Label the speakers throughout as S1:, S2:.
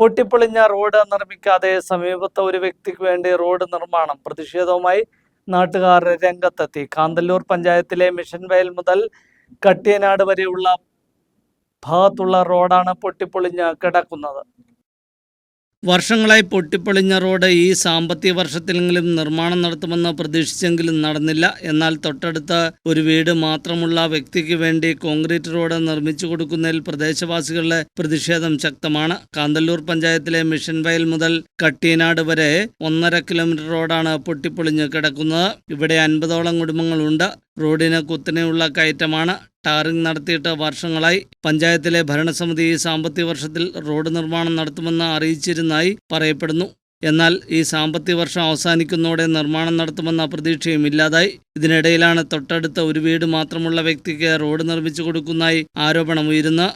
S1: പൊട്ടിപ്പൊളിഞ്ഞ road നിർമ്മിക്കാതെ സമീപത്തെ ഒരു വ്യക്തിക്ക് വേണ്ടി റോഡ് നിർമ്മാണം പ്രതിഷേധവുമായി നാട്ടുകാർ രംഗത്തെത്തി. കാന്തല്ലൂർ പഞ്ചായത്തിലെ മിഷൻ വയൽ മുതൽ കട്ടിയനാട് വരെയുള്ള ഭാഗത്തുള്ള റോഡാണ് പൊട്ടിപ്പൊളിഞ്ഞ് കിടക്കുന്നത്. വർഷങ്ങളായി പൊട്ടിപ്പൊളിഞ്ഞ റോഡ് ഈ സാമ്പത്തിക വർഷത്തിലെങ്കിലും നിർമ്മാണം നടത്തുമെന്ന് പ്രതീക്ഷിച്ചെങ്കിലും നടന്നില്ല. എന്നാൽ തൊട്ടടുത്ത ഒരു വീട് മാത്രമുള്ള വ്യക്തിക്ക് വേണ്ടി കോൺക്രീറ്റ് റോഡ് നിർമ്മിച്ചു കൊടുക്കുന്നതിൽ പ്രദേശവാസികളുടെ പ്രതിഷേധം ശക്തമാണ്. കാന്തല്ലൂർ പഞ്ചായത്തിലെ മിഷൻ വയൽ മുതൽ കട്ടിയനാട് വരെ ഒന്നര കിലോമീറ്റർ റോഡാണ് പൊട്ടിപ്പൊളിഞ്ഞ് കിടക്കുന്നത്. ഇവിടെ അൻപതോളം കുടുംബങ്ങളുണ്ട്. റോഡിന് കുത്തനെയുള്ള കയറ്റമാണ്. ടാറിംഗ് നടത്തിയിട്ട് വർഷങ്ങളായി പഞ്ചായത്തിലെ ഭരണസമിതി ഈ സാമ്പത്തിക വർഷത്തിൽ റോഡ് നിർമ്മാണം നടത്തുമെന്ന് അറിയിച്ചിരുന്നതായി പറയപ്പെടുന്നു. എന്നാൽ ഈ സാമ്പത്തിക വർഷം അവസാനിക്കുന്നതോടെ നിർമ്മാണം നടത്തുമെന്ന പ്രതീക്ഷയും ഇല്ലാതായി. ഇതിനിടയിലാണ് തൊട്ടടുത്ത ഒരു വീട് മാത്രമുള്ള വ്യക്തിക്ക് റോഡ് നിർമ്മിച്ചു കൊടുക്കുന്നതായി ആരോപണം ഉയരുന്നത്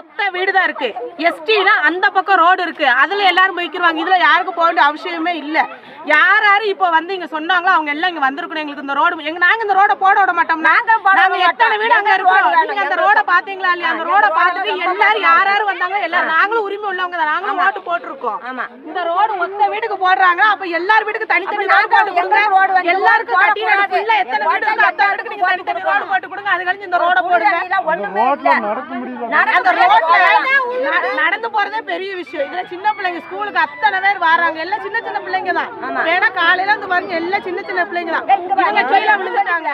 S2: ஒத்த வீடு தான் இருக்கு எஸ்டினா அந்த பக்கம் ரோடு இருக்கு. அதுல எல்லாரும் போய்க்கிருவாங்க இதுல யாருக்கும் போக வேண்டிய அவசியமே இல்ல. யார் யாரு இப்போ வந்து இங்க சொன்னாங்களோ அவங்க எல்லாம் இங்க வந்திருக்கணும். எங்களுக்கு இந்த ரோடு எங்க நாங்க இந்த ரோட போட விட மாட்டோம் நாங்க எத்தனை வீடு அங்க இருக்கோம் நீங்க அந்த ரோட பாத்தீங்களா இல்லையா? அந்த ரோட பார்த்துட்டு எல்லாரும் யார் யாரு வந்தாங்க? எல்லாரும் நாங்களும் உரிமை உள்ளவங்க தான். நாங்களும் ஓட்டு போட்டிருக்கோம்.
S3: ஆமா.
S2: இந்த ரோடு ஒத்த வீட்டுக்கு போடுறாங்க. அப்ப எல்லார் வீட்டுக்கு தனித்தனி ரோடு போட்டு கொடுங்க. எல்லாருக்கும் எத்தனை வீடு அத்தனை வீட்டுக்கு நீங்க தனித்தனி ரோடு போட்டு கொடுங்க. அது கழிஞ்சு இந்த ரோட போடுங்க. நடந்து போறதே பெரிய விஷயம். இதுல சின்ன பிள்ளைங்க ஸ்கூலுக்கு அத்தனை பேர் வராங்க. எல்லாம் சின்ன சின்ன பிள்ளைங்க தான். ஏன்னா காலையில இருந்து பாருங்க எல்லாம் சின்ன சின்ன பிள்ளைங்க தான். கீழே விழுந்துட்டாங்க.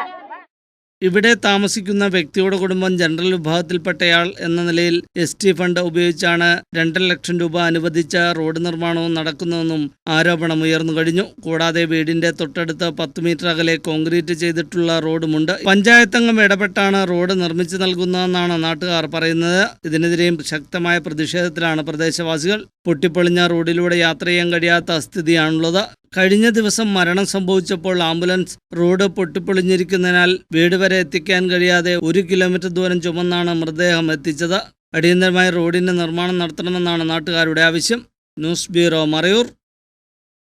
S1: ഇവിടെ താമസിക്കുന്ന വ്യക്തിയുടെ കുടുംബം ജനറൽ വിഭാഗത്തിൽപ്പെട്ടയാൾ എന്ന നിലയിൽ എസ് ടി ഫണ്ട് ഉപയോഗിച്ചാണ് രണ്ടര ലക്ഷം രൂപ അനുവദിച്ച റോഡ് നിർമ്മാണവും നടക്കുന്നതെന്നും ആരോപണം ഉയർന്നു കഴിഞ്ഞു. കൂടാതെ വീടിന്റെ തൊട്ടടുത്ത് പത്ത് മീറ്റർ അകലെ കോൺക്രീറ്റ് ചെയ്തിട്ടുള്ള റോഡുമുണ്ട്. പഞ്ചായത്തംഗം ഇടപെട്ടാണ് റോഡ് നിർമ്മിച്ചു നൽകുന്നതെന്നാണ് നാട്ടുകാർ പറയുന്നത്. ഇതിനെതിരെയും ശക്തമായ പ്രതിഷേധത്തിലാണ് പ്രദേശവാസികൾ. പൊട്ടിപ്പൊളിഞ്ഞ റോഡിലൂടെ യാത്ര ചെയ്യാൻ കഴിയാത്ത സ്ഥിതിയാണുള്ളത്. കഴിഞ്ഞ ദിവസം മരണം സംഭവിച്ചപ്പോൾ ആംബുലൻസ് റോഡ് പൊട്ടിപ്പൊളിഞ്ഞിരിക്കുന്നതിനാൽ വീട് വരെ എത്തിക്കാൻ കഴിയാതെ ഒരു കിലോമീറ്റർ ദൂരം ചുമന്നാണ് മൃതദേഹം എത്തിച്ചത്. അടിയന്തരമായി റോഡിന്റെ നിർമ്മാണം നടത്തണമെന്നാണ് നാട്ടുകാരുടെ ആവശ്യം. News bureau Marayur.